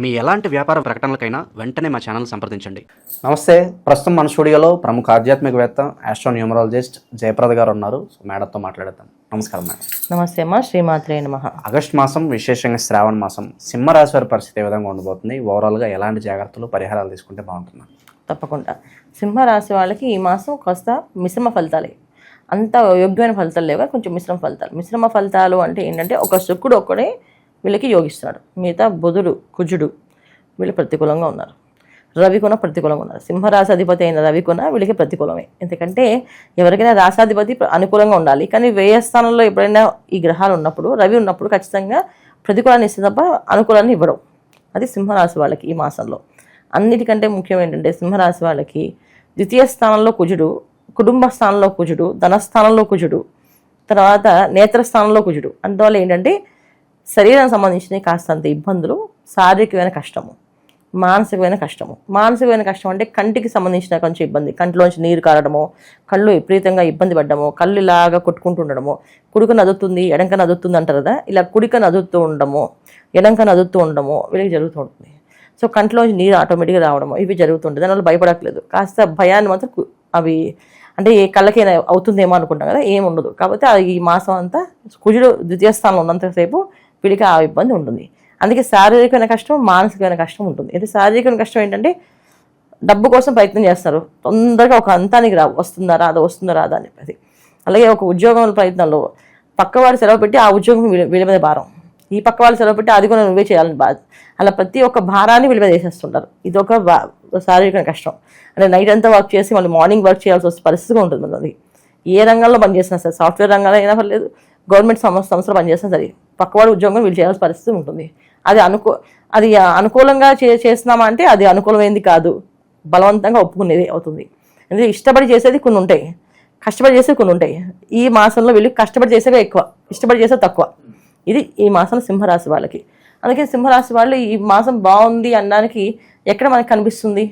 మీ ఎలాంటి వ్యాపార ప్రకటనలకైనా వెంటనే మా ఛానల్ సంప్రదించండి. నమస్తే ప్రస్తుతం మన స్టూడియోలో ప్రముఖ ఆధ్యాత్మికవేత్త ఆస్ట్రో న్యూమరాలజిస్ట్ జయప్రద గారు ఉన్నారు. సో మేడంతో మాట్లాడతాం నమస్కారం మేడం. నమస్తే అమ్మా శ్రీమాత్రే నమ. ఆగస్ట్ మాసం విశేషంగా శ్రావణ మాసం సింహరాశి వారి పరిస్థితి ఏ విధంగా ఉండబోతుంది? ఓవరాల్గా ఎలాంటి జాగ్రత్తలు పరిహారాలు తీసుకుంటే బాగుంటుంది? తప్పకుండా. సింహరాశి వాళ్ళకి ఈ మాసం కాస్త మిశ్రమ ఫలితాలే. అంత యోగ్యమైన ఫలితాలు లేవు కొంచెం మిశ్రమ ఫలితాలు. మిశ్రమ ఫలితాలు అంటే ఏంటంటే ఒక శుక్రుడు ఒక్కడే వీళ్ళకి యోగిస్తున్నాడు. మిగతా బుధుడు కుజుడు వీళ్ళు ప్రతికూలంగా ఉన్నారు. రవి కూడా ప్రతికూలంగా ఉన్నారు. సింహరాశి అధిపతి అయిన రవి కూడా వీళ్ళకి ప్రతికూలమే. ఎందుకంటే ఎవరికైనా రాశాధిపతి అనుకూలంగా ఉండాలి. కానీ వ్యయస్థానంలో ఎప్పుడైనా ఈ గ్రహాలు ఉన్నప్పుడు రవి ఉన్నప్పుడు ఖచ్చితంగా ప్రతికూలాన్ని ఇస్తే తప్ప అనుకూలాన్ని ఇవ్వడం. అది సింహరాశి వాళ్ళకి ఈ మాసంలో. అన్నిటికంటే ముఖ్యం ఏంటంటే సింహరాశి వాళ్ళకి ద్వితీయ స్థానంలో కుజుడు కుటుంబ స్థానంలో కుజుడు ధనస్థానంలో కుజుడు తర్వాత నేత్రస్థానంలో కుజుడు. అందువల్ల ఏంటంటే శరీరానికి సంబంధించిన కాస్తంత ఇబ్బందులు శారీరకమైన కష్టము మానసికమైన కష్టము. మానసికమైన కష్టం అంటే కంటికి సంబంధించిన కొంచెం ఇబ్బంది. కంటిలోంచి నీరు కారడము కళ్ళు విపరీతంగా ఇబ్బంది పడ్డము కళ్ళు ఇలాగా కొట్టుకుంటూ ఉండడము. కుడిక నదుతుంది ఎడంక నదుతుంది అంటారు కదా ఇలా కుడిక నదుతూ ఉండడము ఎడంక నదుతూ ఉండడము వీళ్ళకి జరుగుతూ ఉంటుంది. సో కంటిలోంచి నీరు ఆటోమేటిక్గా రావడము ఇవి జరుగుతుంటుంది దానివల్ల భయపడట్లేదు. కాస్త భయాన్ని మాత్రం కు- అవి అంటే ఏ కళ్ళకైనా అవుతుందేమో అనుకుంటాం కదా ఏముండదు ఉండదు. కాకపోతే ఈ మాసం అంతా కుజుడు ద్వితీయ స్థానంలో ఉన్నంతసేపు వీడికి ఆ ఇబ్బంది ఉంటుంది. అందుకే శారీరకమైన కష్టం మానసికమైన కష్టం ఉంటుంది. అయితే శారీరకమైన కష్టం ఏంటంటే డబ్బు కోసం ప్రయత్నం చేస్తారు. తొందరగా ఒక అంతానికి రా వస్తుందా రాదా వస్తుందా రాదా అని చెప్పేసి. అలాగే ఒక ఉద్యోగం ప్రయత్నంలో పక్కవాడు సెలవు పెట్టి ఆ ఉద్యోగం వీళ్ళ మీద భారం. ఈ పక్క వాళ్ళు సెలవు పెట్టి అది కూడా నువ్వే చేయాలని బాధ అలా ప్రతి ఒక్క భారాన్ని వీళ్ళ మీద వేసేస్తుంటారు. ఇది ఒక శారీరక కష్టం. అంటే నైట్ అంతా వర్క్ చేసి మళ్ళీ మార్నింగ్ వర్క్ చేయాల్సి వస్తే పరిస్థితి ఉంటుంది. మనది ఏ రంగంలో పనిచేసినా సరే సాఫ్ట్వేర్ రంగంలో అయినా పర్లేదు గవర్నమెంట్ సంస్థ సంస్థలో పనిచేసినా సరే. పక్కవాడు ఉద్యోగం వీళ్ళు చేయాల్సిన పరిస్థితి ఉంటుంది. అది అనుకూ అది అనుకూలంగా చే చేస్తున్నామా అంటే అది అనుకూలమైంది కాదు. బలవంతంగా ఒప్పుకునేది అవుతుంది. ఎందుకంటే ఇష్టపడి చేసేది కొన్ని ఉంటాయి. కష్టపడి చేసేవి కొన్ని ఉంటాయి. ఈ మాసంలో వీళ్ళు కష్టపడి చేసేవి ఎక్కువ. ఇష్టపడి చేసేవి తక్కువ. ఇది ఈ మాసం సింహరాశి వాళ్ళకి. అందుకే సింహరాశి వాళ్ళు ఈ మాసం బాగుంది అనడానికి ఎక్కడ మనకి కనిపిస్తుంది?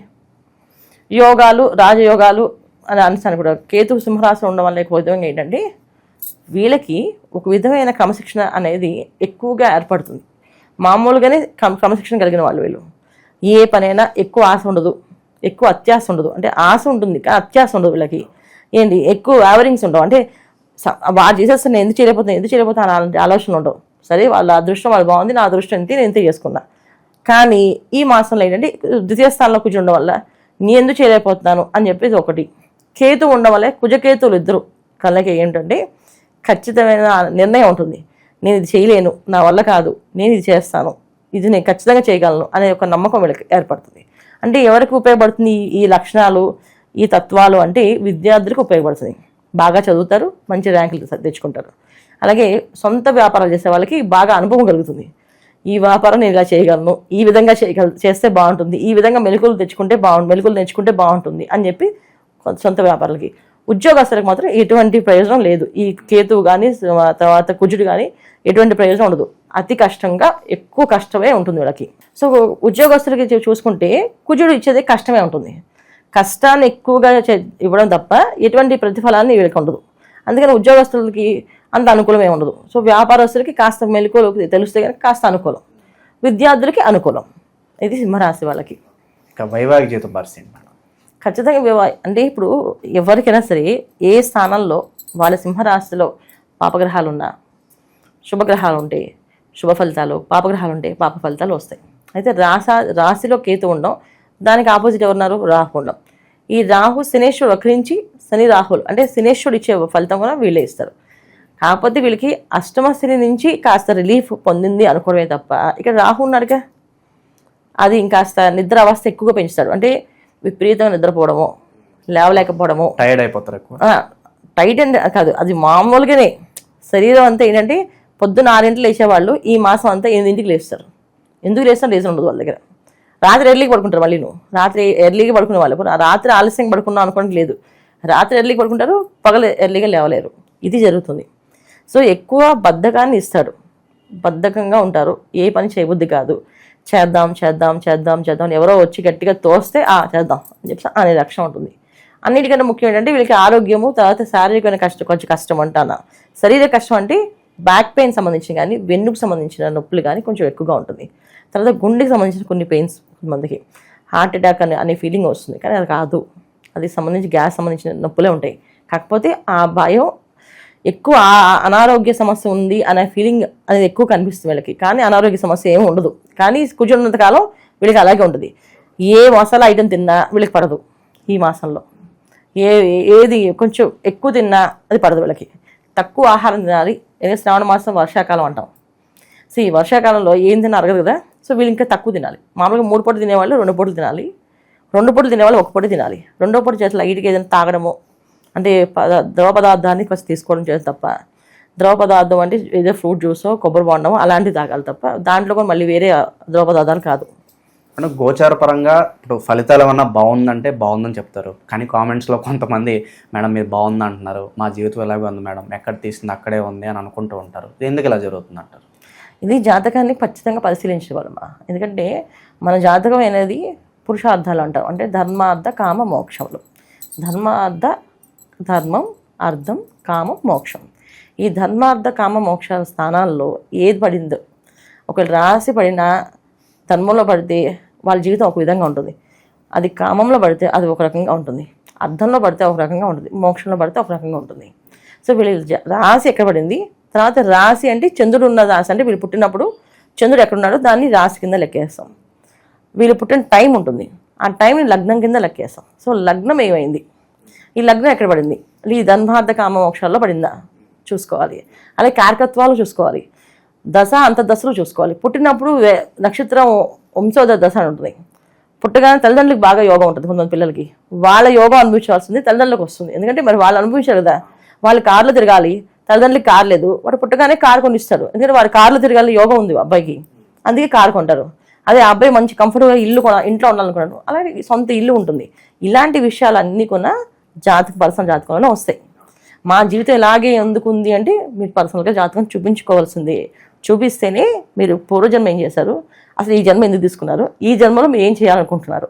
యోగాలు రాజయోగాలు అని అంశాన్ని కూడా కేతు సింహరాశి ఉండడం వల్ల ఎక్కువ ఉద్యోగం ఏంటంటే వీళ్ళకి ఒక విధమైన క్రమశిక్షణ అనేది ఎక్కువగా ఏర్పడుతుంది. మామూలుగానే క్రమశిక్షణ కలిగిన వాళ్ళు వీళ్ళు. ఏ పనైనా ఎక్కువ ఆశ ఉండదు. ఎక్కువ అత్యాశ ఉండదు. అంటే ఆశ ఉంటుంది కానీ అత్యాశ ఉండదు వీళ్ళకి. ఏంటి? ఎక్కువ యావరింగ్స్ ఉండవు. అంటే స- చేసేస్తే నేను ఎందుకు చేయలేకపోతాను ఎందుకు చేయలేకపోతాను అలాంటి ఆలోచనలు ఉండవు. సరే వాళ్ళ అదృష్టం వాళ్ళు బాగుంది నా అదృష్టం ఎంత నేను ఎంత చేసుకున్నా? కానీ ఈ మాసంలో ఏంటంటే ద్వితీయ స్థానంలో కూర్చుండడం వల్ల నీ ఎందుకు చేయలేకపోతున్నాను అని చెప్పేసి ఒకటి. కేతు ఉండడం వల్ల కుజకేతువులు ఇద్దరు. కళ్ళకి ఏంటంటే ఖచ్చితమైన నిర్ణయం ఉంటుంది. నేను ఇది చేయలేను నా వల్ల కాదు నేను ఇది చేస్తాను ఇది నేను ఖచ్చితంగా చేయగలను అనే ఒక నమ్మకం వీళ్ళకి ఏర్పడుతుంది. అంటే ఎవరికి ఉపయోగపడుతుంది ఈ- లక్షణాలు ఈ తత్వాలు అంటే విద్యార్థులకు ఉపయోగపడుతుంది. బాగా చదువుతారు మంచి ర్యాంకులు తెచ్చుకుంటారు. అలాగే సొంత వ్యాపారాలు చేసే వాళ్ళకి బాగా అనుభవం కలుగుతుంది. ఈ వ్యాపారం నేను ఇలా చేయగలను ఈ విధంగా చేయగల చేస్తే బాగుంటుంది ఈ విధంగా మెలకులు తెచ్చుకుంటే బాగుంటుంది మెలకులు తెచ్చుకుంటే బాగుంటుంది అని చెప్పి సొంత వ్యాపారాలకి ఉద్యోగస్తులకు మాత్రం ఎటువంటి ప్రయోజనం లేదు. ఈ కేతువు కానీ తర్వాత కుజుడు కానీ ఎటువంటి ప్రయోజనం ఉండదు. అతి కష్టంగా ఎక్కువ కష్టమే ఉంటుంది వీళ్ళకి. సో ఉద్యోగస్తులకి చూసుకుంటే కుజుడు ఇచ్చేది కష్టమే ఉంటుంది. కష్టాన్ని ఎక్కువగా చే- ఇవ్వడం తప్ప ఎటువంటి ప్రతిఫలాన్ని వీళ్ళకి ఉండదు. అందుకని ఉద్యోగస్తులకి అంత అనుకూలమే ఉండదు. సో వ్యాపారస్తులకి కాస్త మెలకువలు తెలిస్తే కనుక కాస్త అనుకూలం. విద్యార్థులకి అనుకూలం. ఇది సింహరాశి వాళ్ళకి. వైవాహిక జీవితం పరిస్థితి ఖచ్చితంగా వివా- అంటే ఇప్పుడు ఎవరికైనా సరే ఏ స్థానంలో వాళ్ళ సింహరాశిలో పాపగ్రహాలు ఉన్నా శుభగ్రహాలు ఉంటే శుభ ఫలితాలు పాపగ్రహాలు ఉంటే పాప ఫలితాలు వస్తాయి. అయితే రాస రాశిలో కేతు ఉండడం దానికి ఆపోజిట్ ఎవరున్నారు? రాహు ఉండడం ఈ రాహు శనేశ్వరుడు వక్రించి శని రాహులు అంటే శనేశ్వరుడు ఇచ్చే ఫలితం కూడా వీళ్ళే ఇస్తారు. కాకపోతే వీళ్ళకి అష్టమ శని నుంచి కాస్త రిలీఫ్ పొందింది అనుకోవడమే తప్ప ఇక్కడ రాహు ఉన్నాడుగా. అది ఇంకాస్త నిద్ర అవస్థ ఎక్కువగా పెంచుతాడు. అంటే విపరీతంగా నిద్రపోవడము లేవలేకపోవడము. టైర్డ్ అయిపోతారు ఎక్కువ. టైట్ అండ్ కాదు అది మామూలుగానే శరీరం అంతా ఏంటంటే పొద్దున్న ఆరింటికి లేచేవాళ్ళు ఈ మాసం అంతా ఎనిమిదింటికి లేస్తారు. ఎందుకు లేస్తారు? లేచి ఉండదు వాళ్ళ దగ్గర. రాత్రి ఎర్లీకి పడుకుంటారు మళ్ళీ నువ్వు రాత్రి ఎర్లీగా పడుకునే వాళ్ళు రాత్రి ఆలస్యంగా పడుకున్నాం అనుకోవడానికి లేదు. రాత్రి ఎర్లీగా పడుకుంటారు పగలు ఎర్లీగా లేవలేరు. ఇది జరుగుతుంది. సో ఎక్కువ బద్ధకాన్ని ఇస్తాడు బద్ధకంగా ఉంటారు. ఏ పని చేయబుద్ధి కాదు. చేద్దాం చేద్దాం చేద్దాం చేద్దాం. ఎవరో వచ్చి గట్టిగా తోస్తే ఆ చేద్దాం అని చెప్పి అనే లక్ష్యం ఉంటుంది. అన్నిటికన్నా ముఖ్యం ఏంటంటే వీళ్ళకి ఆరోగ్యము తర్వాత శారీరకమైన కష్టం కొంచెం కష్టం అంటాను. శరీర కష్టం అంటే బ్యాక్ పెయిన్ సంబంధించిన కానీ వెన్నుకు సంబంధించిన నొప్పులు కానీ కొంచెం ఎక్కువగా ఉంటుంది. తర్వాత గుండెకి సంబంధించిన కొన్ని పెయిన్స్ కొంతమందికి. హార్ట్ అటాక్ అనే అనే ఫీలింగ్ వస్తుంది. కానీ అది కాదు. అది సంబంధించి గ్యాస్ సంబంధించిన నొప్పులే ఉంటాయి. కాకపోతే ఆ భయం ఎక్కువ అనారోగ్య సమస్య ఉంది అనే ఫీలింగ్ అనేది ఎక్కువ కనిపిస్తుంది వీళ్ళకి. కానీ అనారోగ్య సమస్య ఏమి ఉండదు. కానీ కూర్చున్నంత కాలం వీళ్ళకి అలాగే ఉంటుంది. ఏ మసాలా ఐటెం తిన్నా వీళ్ళకి పడదు ఈ మాసంలో. ఏ ఏది కొంచెం ఎక్కువ తిన్నా అది పడదు వీళ్ళకి. తక్కువ ఆహారం తినాలి. ఎందుకంటే శ్రావణ మాసం వర్షాకాలం అంటాం. సో ఈ వర్షాకాలంలో ఏం తిన్నా అరగదు కదా. సో వీళ్ళు ఇంకా తక్కువ తినాలి. మామూలుగా మూడు పూటలు తినేవాళ్ళు రెండు పూటలు తినాలి. రెండు పూటలు తినేవాళ్ళు ఒక పూట తినాలి. రెండో పూట చేసి లైట్గా ఏదైనా తాగడము అంటే పద ద్రవ పదార్థాన్ని ఫస్ట్ తీసుకోవడం చేయాలి తప్ప ద్రవ పదార్థం అంటే ఏదో ఫ్రూట్ జ్యూసో కొబ్బరి బొండమో అలాంటివి తాగాలి తప్ప దాంట్లో కూడా మళ్ళీ వేరే ద్రవ పదార్థాలు కాదు. అంటే గోచార పరంగా ఇప్పుడు ఫలితాలు ఏమన్నా బాగుందంటే బాగుందని చెప్తారు. కానీ కామెంట్స్లో కొంతమంది మేడం మీరు బాగుంది అంటున్నారు. మా జీవితం ఎలాగే ఉంది మేడం? ఎక్కడ తీసింది అక్కడే ఉంది అని అనుకుంటూ ఉంటారు. ఎందుకు ఇలా జరుగుతుంది అంటారు? ఇది జాతకాన్ని ఖచ్చితంగా పరిశీలించగలమా ఎందుకంటే మన జాతకం అనేది పురుషార్థాలు అంటాం అంటే ధర్మార్థ కామ మోక్షములు. ధర్మార్థ ధర్మం అర్థం కామం మోక్షం. ఈ ధర్మార్థ కామ మోక్ష స్థానాల్లో ఏది పడిందో ఒకవేళ రాసి పడిన ధర్మంలో పడితే వాళ్ళ జీవితం ఒక విధంగా ఉంటుంది. అది కామంలో పడితే అది ఒక రకంగా ఉంటుంది. అర్థంలో పడితే ఒక రకంగా ఉంటుంది. మోక్షంలో పడితే ఒక రకంగా ఉంటుంది. సో వీళ్ళు రాసి రాశి ఎక్కడ పడింది? తర్వాత రాశి అంటే చంద్రుడు ఉన్న రాశి అంటే వీళ్ళు పుట్టినప్పుడు చంద్రుడు ఎక్కడున్నాడో దాన్ని రాశి కింద లెక్కేస్తాం. వీళ్ళు పుట్టిన టైం ఉంటుంది. ఆ టైంని లగ్నం కింద లెక్కేస్తాం. సో లగ్నం ఏమైంది? ఈ లగ్నం ఎక్కడ పడింది? ఈ ధన్మార్థ కామ మోక్షాల్లో పడిందా? చూసుకోవాలి. అలాగే కారకత్వాలు చూసుకోవాలి. దశ అంత దశలు చూసుకోవాలి. పుట్టినప్పుడు వే- నక్షత్రం వంశోదయ దశ అని ఉంటుంది. పుట్టగానే తల్లిదండ్రులకు బాగా యోగం ఉంటుంది కొంతమంది పిల్లలకి. వాళ్ళ యోగం అనుభవించాల్సింది తల్లిదండ్రులకు వస్తుంది. ఎందుకంటే మరి వాళ్ళు అనుభవించారు కదా. వాళ్ళు కార్లో తిరగాలి. తల్లిదండ్రులకి కారు లేదు. వాడు పుట్టగానే కారు కొనిస్తారు ఎందుకంటే వాడు కార్లో తిరగాలి యోగం ఉంది అబ్బాయికి. అందుకే కారు కొంటారు. అదే అబ్బాయి మంచి కంఫర్టబుల్గా ఇల్లు కొన ఇంట్లో ఉండాలనుకున్నాడు. అలాగే సొంత ఇల్లు ఉంటుంది. ఇలాంటి విషయాలన్నీ కూడా జాతక పర్సనల్ జాతకంలోనే వస్తాయి. మా జీవితం ఇలాగే ఎందుకుంది అంటే మీరు పర్సనల్గా జాతకం చూపించుకోవాల్సింది. చూపిస్తేనే మీరు పూర్వజన్మ ఏం చేశారు? అసలు ఈ జన్మ ఎందుకు తీసుకున్నారు? ఈ జన్మలో మీరు ఏం చేయాలనుకుంటున్నారు?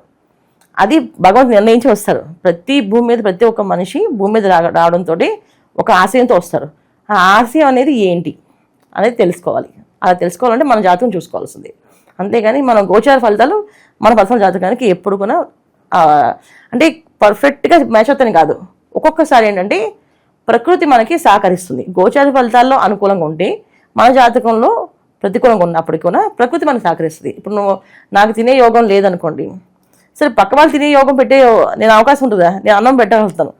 అది భగవంతుడు నిర్ణయించి వస్తారు. ప్రతి భూమి మీద ప్రతి ఒక్క మనిషి భూమి మీద రా- రావడంతో ఒక ఆశయంతో వస్తారు. ఆ ఆశయం అనేది ఏంటి అనేది తెలుసుకోవాలి. అలా తెలుసుకోవాలంటే మన జాతకం చూసుకోవాల్సింది. అంతేగాని మన గోచార ఫలితాలు మన పర్సనల్ జాతకానికి ఎప్పుడు కూడా అంటే పర్ఫెక్ట్గా మ్యాచ్ అవుతాయి కాదు. ఒక్కొక్కసారి ఏంటంటే ప్రకృతి మనకి సహకరిస్తుంది. గోచార ఫలితాల్లో అనుకూలంగా ఉంటే మన జాతకంలో ప్రతికూలంగా ఉన్నప్పటికీ కూడా ప్రకృతి మనకు సహకరిస్తుంది. ఇప్పుడు నువ్వు నాకు తినే యోగం లేదనుకోండి. సరే పక్క వాళ్ళు తినే యోగం పెట్టే నేను అవకాశం ఉంటుందా? నేను అన్నం పెట్టగలుగుతాను.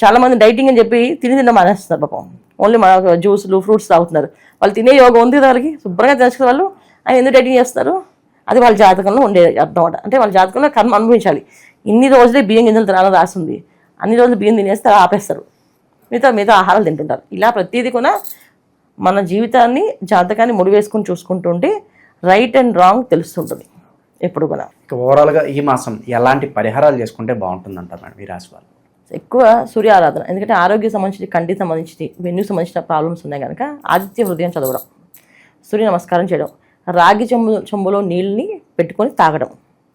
చాలామంది డైటింగ్ అని చెప్పి తిని తిన్న మానేస్తున్నారు పాపం. ఓన్లీ మన జ్యూస్లు ఫ్రూట్స్ తాగుతున్నారు. వాళ్ళు తినే యోగం ఉంది వాళ్ళకి శుభ్రంగా తెలుసుకున్న వాళ్ళు. ఆయన ఎందుకు డైటింగ్ చేస్తారు అది వాళ్ళ జాతకంలో ఉండే అర్థం అంటే వాళ్ళ జాతకంలో కర్మ అనుభవించాలి. ఇన్ని రోజులే బియ్యం గింజలు తినాలని రాసింది అన్ని రోజులు బియ్యం తినేస్తే ఆపేస్తారు. మిగతా మిగతా ఆహారాలు తింటుంటారు. ఇలా ప్రతిదీ కూడా మన జీవితాన్ని జాతకాన్ని ముడివేసుకుని చూసుకుంటూ ఉంటే రైట్ అండ్ రాంగ్ తెలుస్తుంటుంది. ఎప్పుడు కూడా. ఓవరాల్గా ఈ మాసం ఎలాంటి పరిహారాలు చేసుకుంటే బాగుంటుంది అంటారు మేడం ఈ రాశి వాళ్ళు ఎక్కువ సూర్య ఆరాధన. ఎందుకంటే ఆరోగ్య సంబంధించి కంటికి సంబంధించి వెన్ను సంబంధించిన ప్రాబ్లమ్స్ ఉన్నాయి కనుక ఆదిత్య హృదయం చదవడం. సూర్య నమస్కారం చేయడం. రాగి చెంబు చెంబులో నీళ్ళని పెట్టుకొని తాగడం.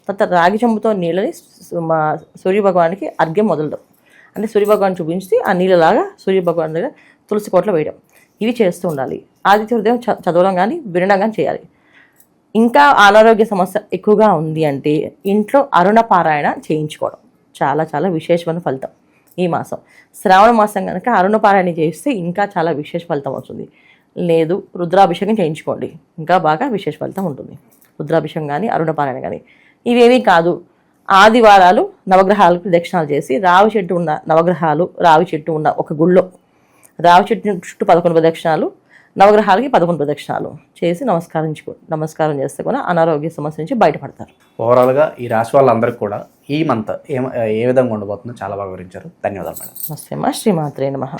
తర్వాత రాగి చెంబుతో నీళ్ళని మా సూర్య భగవానికి అర్ఘ్యం మొదలడం. అంటే సూర్య భగవాన్ చూపించి ఆ నీళ్ళలాగా సూర్యభగవాన్ దగ్గర తులసి కోట్లో వేయడం. ఇవి చేస్తూ ఉండాలి. ఆదిత్య హృదయం చ- చదవడం కానీ వినడం కానీ చేయాలి. ఇంకా అనారోగ్య సమస్య ఎక్కువగా ఉంది అంటే ఇంట్లో అరుణ పారాయణ చేయించుకోవడం. చాలా చాలా విశేషమైన ఫలితం ఈ మాసం. శ్రావణ మాసం కనుక అరుణ పారాయణ చేస్తే ఇంకా చాలా విశేష ఫలితం వస్తుంది. లేదు రుద్రాభిషేకం చేయించుకోండి. ఇంకా బాగా విశేష ఫలితం ఉంటుంది. రుద్రాభిషేకం కానీ అరుణ పారాయణ కానీ ఇవేమీ కాదు. ఆదివారాలు నవగ్రహాలకు ప్రదక్షిణాలు చేసి రావి చెట్టు ఉన్న నవగ్రహాలు రావి చెట్టు ఉన్న ఒక గుళ్ళో రావి చెట్టు చుట్టూ పదకొండు ప్రదక్షిణాలు నవగ్రహాలకి పదకొండు ప్రదక్షిణాలు చేసి నమస్కరించుకో నమస్కారం చేస్తే కూడా అనారోగ్య సమస్య నుంచి బయటపడతారు. ఓవరాల్గా ఈ రాశి వాళ్ళందరికీ కూడా ఈ మంత్ ఏ ఏ విధంగా ఉండబోతుందో చాలా బాగా వివరించారు. ధన్యవాదాలు మేడం. నమస్తే మా శ్రీమాత్రే నమః.